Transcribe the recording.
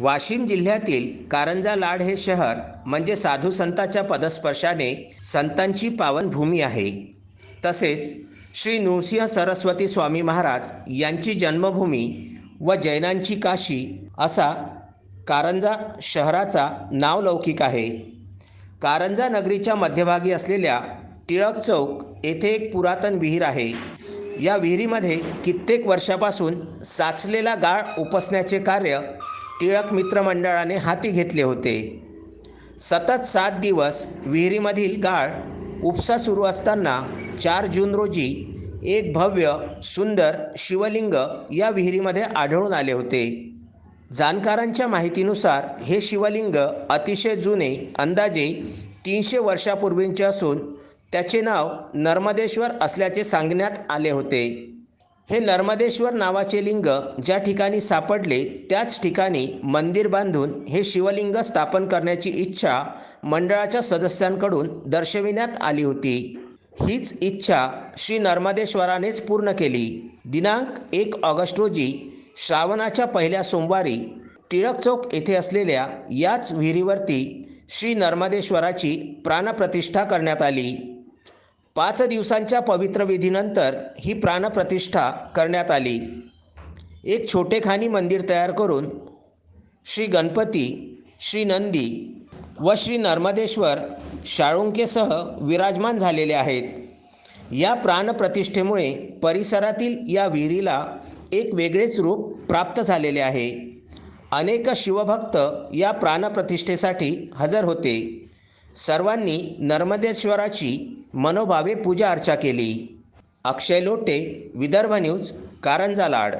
वाशिम जिल्ह्यातील कारंजा लाड हे शहर म्हणजे साधू संतांच्या पदस्पर्शाने संतांची पावनभूमी आहे. तसेच श्री नृसिंह सरस्वती स्वामी महाराज यांची जन्मभूमी व जैनांची काशी असा कारंजा शहराचा नावलौकिक आहे. कारंजा नगरीच्या मध्यभागी असलेल्या टिळक चौक येथे एक पुरातन विहीर आहे. या विहिरीमध्ये कित्येक वर्षापासून साचलेला गाळ उपसण्याचे कार्य टिळक मित्रमंडळाने हाती घेतले होते. सतत सात दिवस विहिरीमधील गाळ उपसा सुरू असताना चार जून रोजी एक भव्य सुंदर शिवलिंग या विहिरीमध्ये आढळून आले होते. जाणकारांच्या माहितीनुसार हे शिवलिंग अतिशय जुने अंदाजे तीनशे वर्षापूर्वींचे असून त्याचे नाव नर्मदेश्वर असल्याचे सांगण्यात आले होते. हे नर्मदेश्वर नावाचे लिंग ज्या ठिकाणी सापडले त्याच ठिकाणी मंदिर बांधून हे शिवलिंग स्थापन करण्याची इच्छा मंडळाच्या सदस्यांकडून दर्शविण्यात आली होती. हीच इच्छा श्री नर्मदेश्वरानेच पूर्ण केली. दिनांक एक ऑगस्ट रोजी श्रावणाच्या पहिल्या सोमवारी टिळक चौक येथे असलेल्या याच विहिरीवरती श्री नर्मदेश्वराची प्राणप्रतिष्ठा करण्यात आली. पाच दिवसांच्या पवित्र विधीनंतर ही प्राणप्रतिष्ठा करण्यात आली. एक छोटेखानी मंदिर तयार करून श्री गणपती श्री नंदी व श्री नर्मदेश्वर शाळुंकेसह विराजमान झालेले आहेत. या प्राणप्रतिष्ठेमुळे परिसरातील या विहिरीला एक वेगळेच रूप प्राप्त झालेले आहे. अनेक शिवभक्त या प्राणप्रतिष्ठेसाठी हजर होते. सर्वांनी नर्मदेश्वराची मनोभावे पूजा अर्चा केली. अक्षय लोटे विदर्भ न्यूज कारंजा लाड.